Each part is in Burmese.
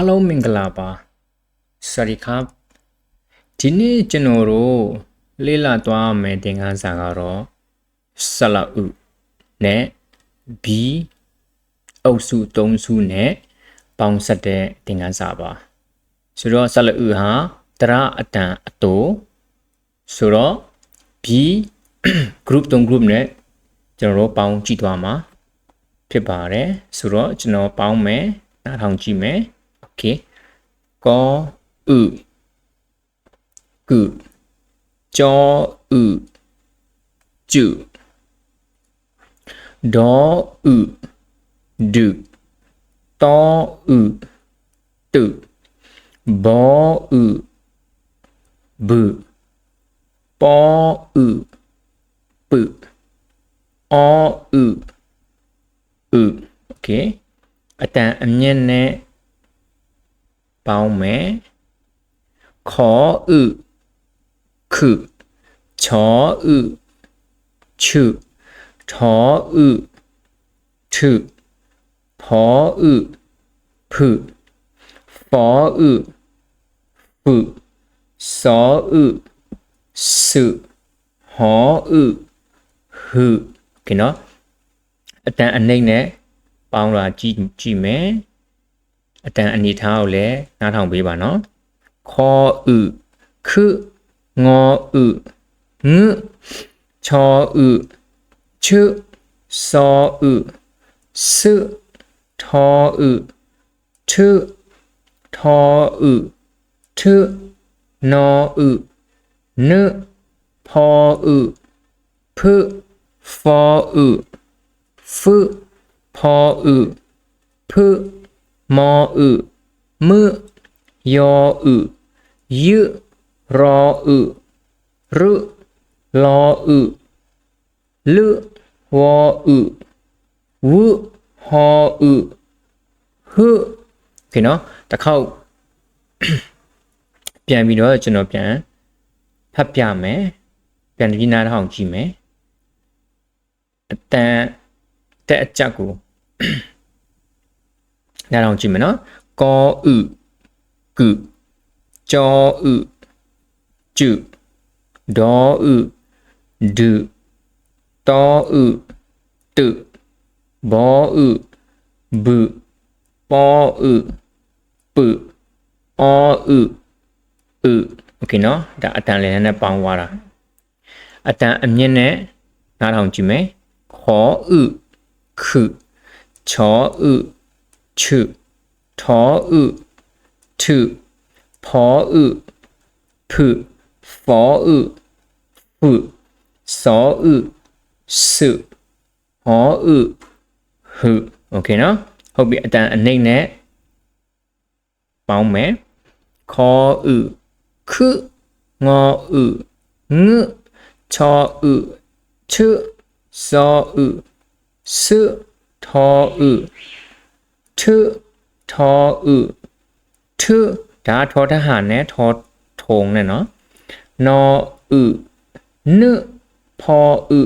အားလုံးမင်္ဂလာပါစวัสดีครับဒီနေ့ကျွန်တော်တို့လေ့လာသွားမယ့်သင်ခန်းစာကတော့ဆလာဥနဲ့ B အုပ်စု၃စုနဲ့ပေါင်းဆက်တဲ့သင်ခန်းစာပါဆိုတော့ဆလာဥဟာတရအတန်အတူဆိုတော့ B group 3 group နဲ့ကျွန်တော်တို့ပေါင်းကြည့်သွားမှာဖြစ်ပါတယ်ဆိုတော့ကျွန်တော်ပေါင်းမယ်နားထောင်ကြည့်မယ် โอเคกออึกึจออึจืดออึดึตออึตึบออึบึปออึปึออึอึโอเคอาจารย์อันนี้เนี่ย ဘုပောဥပုအောဥဥ okay အတန်အမြင့်နဲ့ပေါင်းမယ်ခောဥခုချောဥချုထောဥထုဖောဥဖုဖောဥဖုစောဥစုဟောဥဟုโอเคเนาะအတန်အနှိမ့်နဲ့ပေါင်းလာကြည့်ကြည့်မယ် အတန်အနေထားကိုလည်းနားထောင်ပေးပါနော်ခောဥခုငောဥငုချောဥချုစောဥစုထောဥထုထောဥထုနောဥနုဖောဥဖုဖောဥဖုဖောဥဖု မောဥမယောဥယရောဥရုလောဥလုဝောဥဝုဟောဥဟုခေနော်တစ်ခေါက်ပြန်ပြီးတော့ကျွန်တော်ပြန်ဖတ်ပြမယ်ပြန်ပြီးနားထောင်ကြည့်မယ်အတန်တဲ့အချက်ကို နားထောင်ကြည့်မယ်နော်ကောဥကုကြောဥကျုဒေါဥဒုတောဥတုဘောဥဘုပောဥပုအောဥဥโอเคเนาะဒါအတန်လည်းနဲ့ပေါင်းသွားတာအတန်အမြင့်နဲ့နားထောင်ကြည့်မယ်ခောဥခုချောဥ ချုထောဥထုဖောဥဖုဖောဥဖုစောဥစုဟောဥဟုโอเคเนาะဟုတ်ပြီအတန်အနှိမ့်နဲ့ပေါင်းမယ်ခောဥခုငောဥငုချောဥချုစောဥစုထောဥ ทึทออึทึจ้าทอทหารแนะทอทงเนี่ยเนาะนออึนึพออึ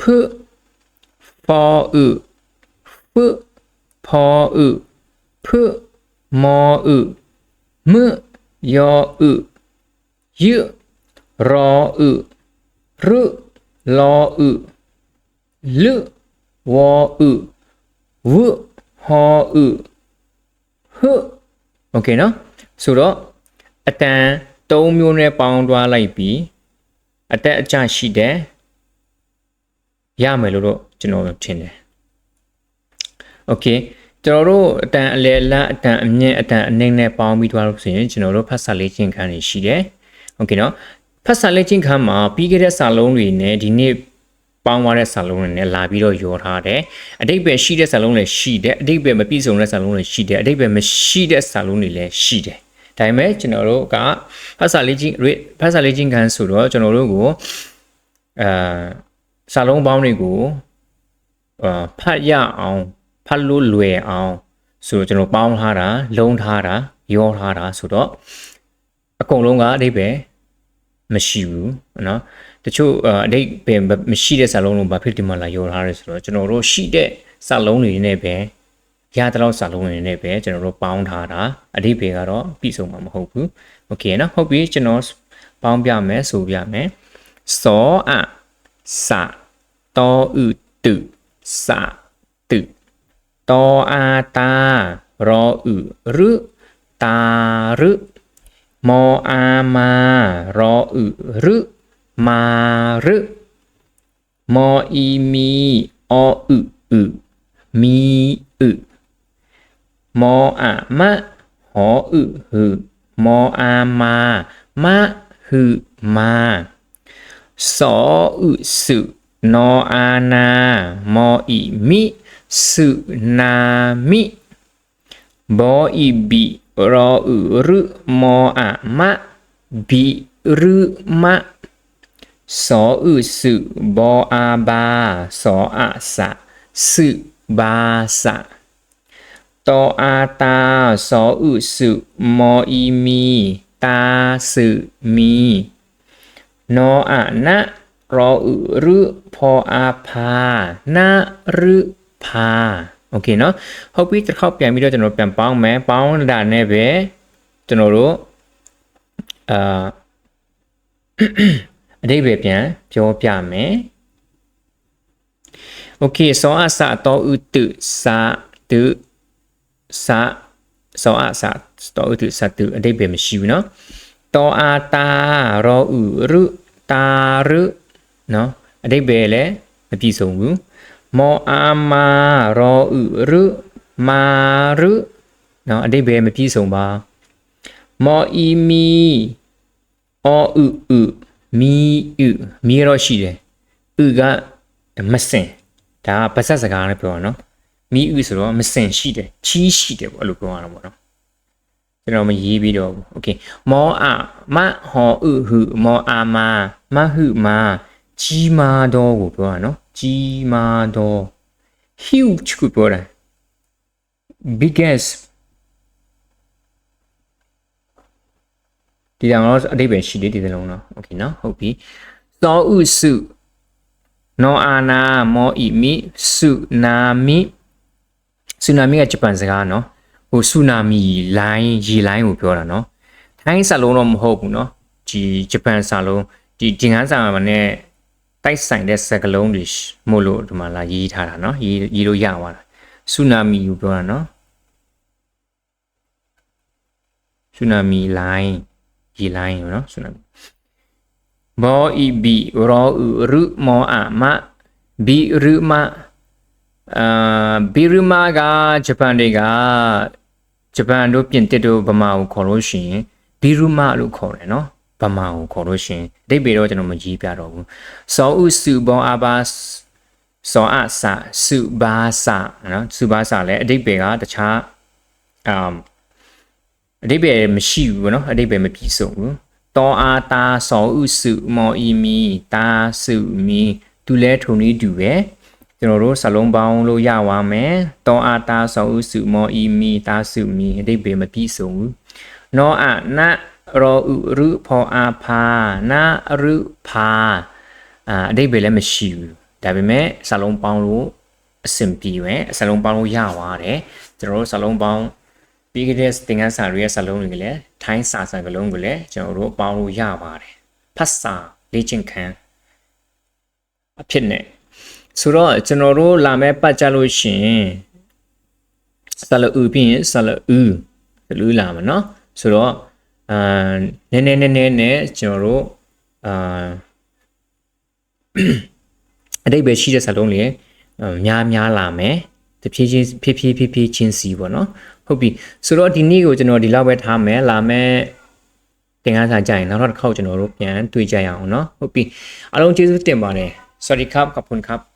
พึฟออึฟึพออึพึมออึมึยออึยึรออึรึรออึลึวออึว ဟောဥဟုโอเคเนาะဆိုတော့အတန်၃မျိုးနဲ့ပေါင်းသွားလိုက်ပြီးအတက်အကျရှိတယ်ရမယ်လို့တော့ကျွန်တော်ထင်တယ်โอเคကျွန်တော်တို့အတန်အလယ်လတ်အတန်အမြင့်အတန်အနှိမ့်နဲ့ပေါင်းပြီးသွားလို့ဆိုရင်ကျွန်တော်တို့ဖတ်စာလေးချင်းခန်းတွေရှိတယ်โอเคเนาะဖတ်စာလေးချင်းခန်းမှာပြီးခဲ့တဲ့စာလုံးတွေနဲ့ဒီနေ့ ပေါင်းသွားတဲ့စာလုံးတွေနဲ့လာပြီးတော့ရောထားတယ်အတိတ်ပဲရှိတဲ့စာလုံးတွေရှိတယ်အတိတ်ပဲမပြည့်စုံတဲ့စာလုံးတွေရှိတယ်အတိတ်ပဲမရှိတဲ့စာလုံးတွေလည်းရှိတယ်ဒါပေမဲ့ကျွန်တော်တို့ကဖတ်စာလေးချင်းဖတ်စာလေးချင်းခန်းဆိုတော့ကျွန်တော်တို့ကိုအာစာလုံးပေါင်းတွေကိုအာဖတ်ရအောင်ဖတ်လို့လွယ်အောင်ဆိုတော့ကျွန်တော်ပေါင်းထားတာလုံးထားတာရောထားတာဆိုတော့အကုန်လုံးကအတိတ်ပဲမရှိဘူးเนาะ တချို့အတိတ်ပဲမရှိတဲ့စာလုံးလုံးဘာဖြစ်ဒီမှာလာရောထားရဲဆိုတော့ကျွန်တော်တို့ရှိတဲ့စာလုံးတွေနဲ့ပဲ ရတဲ့လောက်စာလုံးတွေနဲ့ပဲကျွန်တော်တို့ပေါင်းထားတာအဓိပ္ပာယ်ကတော့ပြည့်စုံမှာမဟုတ်ဘူးโอเคနော်ဟုတ်ပြီကျွန်တော်ပေါင်းပြမယ်ဆိုပြမယ်စောအစတောဥတုစတုတောအာတာရောဥရုတာရုမောအာမာရောဥရု มารึมออีมีออึอึมีอึมออะมะหออึหืมออามามะหืมาสออึสุนออานามออิมิสุนามิบออิบิรออึรึมออะมะบิรึมะ မဟုမာစောဥစုနောအာနာမောဣမိစုနာမိဘောဣဘိရောဥရုမောအာမဘိရုမစောဥစုဘောအာဘာစောအစစုဘာစတောအာတာစောဥစုမောဣမိတာစုမီနောအနရောဥရုဖောအာဖာနာရုဖာโอเคเนาะဟုတ်ပြီတစ်ခေါက်ပြန်ပြီးတော့ကျွန်တော်ပြန်ပေါင်းမယ်ပေါင်းတာနဲ့ပဲကျွန်တော်တို့အာ အတိတ်ပဲပြန်ပြောပြမယ်โอเคစောအစတောဥတုစာတုစာစောအစတောဥတုစာတုအတိတ်ပဲမရှိဘူးเนาะတောအာတာရောဥရုတာရုเนาะအတိတ်ပဲလည်းမပြည့်စုံဘူးမောအာမာရောဥရုမာရုเนาะအတိတ်ပဲမပြည့်စုံပါမောအီမီအောဥဥ မီဥမီရောရှိတယ်ဥကမစင်ဒါကပါဇက်စကားနဲ့ပြောတာเนาะမီဥဆိုတော့မစင်ရှိတယ်ချီးရှိတယ်ပေါ့အဲ့လိုပြောရတာပေါ့เนาะကျွန်တော်မရေးပြီးတော့ဘူးโอเคမောအာမဟောဥဟုမောအာမာမဟုမာကြီးမားသောကိုပြောတာနော်ကြီးမားသော huge ကိုပြောတာ biggest ဒီတောင်တော့အတိတ်ပဲရှိတယ်ဒီစလုံးတော့โอเคနော်ဟုတ်ပြီသောဥစုနောအာနာမောဣမိစုနာမိဆူနာမီကဂျပန်စကားနော်ဟိုဆူနာမီလိုင်းရေလိုင်းကိုပြောတာနော်ထိုင်းစာလုံးတော့မဟုတ်ဘူးနော်ဒီဂျပန်စာလုံးဒီဒီငန်းစာမှာနဲ့တိုက်ဆိုင်တဲ့စကလုံးတွေမို့လို့ဒီမှာလာရေးထားတာเนาะရေးရေးလို့ရသွားတာဆူနာမီကိုပြောတာเนาะဆူနာမီလိုင်း ရေလိုင်းเนาะဆူနာမီဘောဣဘီရောဥရုမောအမဘီရုမအာဘီရုမကဂျပန်တွေကဂျပန်တို့ပြင်သစ်တို့ဗမာကိုခေါ်လို့ရှိရင်ဘီရုမလို့ခေါ်တယ်เนาะဗမာကိုခေါ်လို့ရှင်အတိတ်ပေတော့ကျွန်တော်မကြီးပြတော့ဘူးစောဥစုဘောအဘာစောအစစုဘာစနော်စုဘာစလည်းအတိတ်ပေကတခြားအမ် အတိပယ်မရှိဘူးဗောနော်အတိပယ်မပြည့်စုံဘူးတောအားတာဆောဥစုမောဤမီတာစုမီသူလဲထုံနည်းတူပဲကျွန်တော်တို့စလုံးပေါင်းလို့ရပါမယ်တောအားတာဆောဥစုမောဤမီတာစုမီအတိပယ်မပြည့်စုံဘူးနောအနရောဥရုဖောအာဖာနာရုဖာအာအတိပယ်လည်းမရှိဘူးဒါပေမဲ့စလုံးပေါင်းလို့အဆင်ပြေပဲစလုံးပေါင်းလို့ရပါတယ်ကျွန်တော်တို့စလုံးပေါင်း ပြီးခဲ့တဲ့သင်ခန်းစာတွေရဲ့စာလုံးတွေကလည်းထိုင်းစာစာကလုံးကိုလည်းကျွန်တော်တို့ပေါင်းလို့ရပါတယ်ဖတ်စာလေ့ကျင့်ခန်းအဖြစ်နဲ့ဆိုတော့ကျွန်တော်တို့လာမဲ့ပတ်ကြလို့ရှင်ဆလဥပြီးရင်ဆလဥလူလာမှာเนาะဆိုတော့အာနည်းနည်းနည်းနည်းနဲ့ကျွန်တော်တို့အာအတိတ်ပဲရှိတဲ့စလုံးတွေများများလာမယ်တဖြည်းချင်းဖြည်းဖြည်းဖြည်းဖြည်းချင်းစီပေါ့နော် ဟုတ်ပြီဆိုတော့ဒီနေ့ကိုကျွန်တော်ဒီလောက်ပဲထားမယ်လာမယ့်သင်ခန်းစာကြရင်နောက်တစ်ခေါက်ကျွန်တော်တို့ပြန်တွေ့ကြရအောင်เนาะဟုတ်ပြီအားလုံးကျေးဇူးတင်ပါတယ် sorry ครับขอบคุณครับ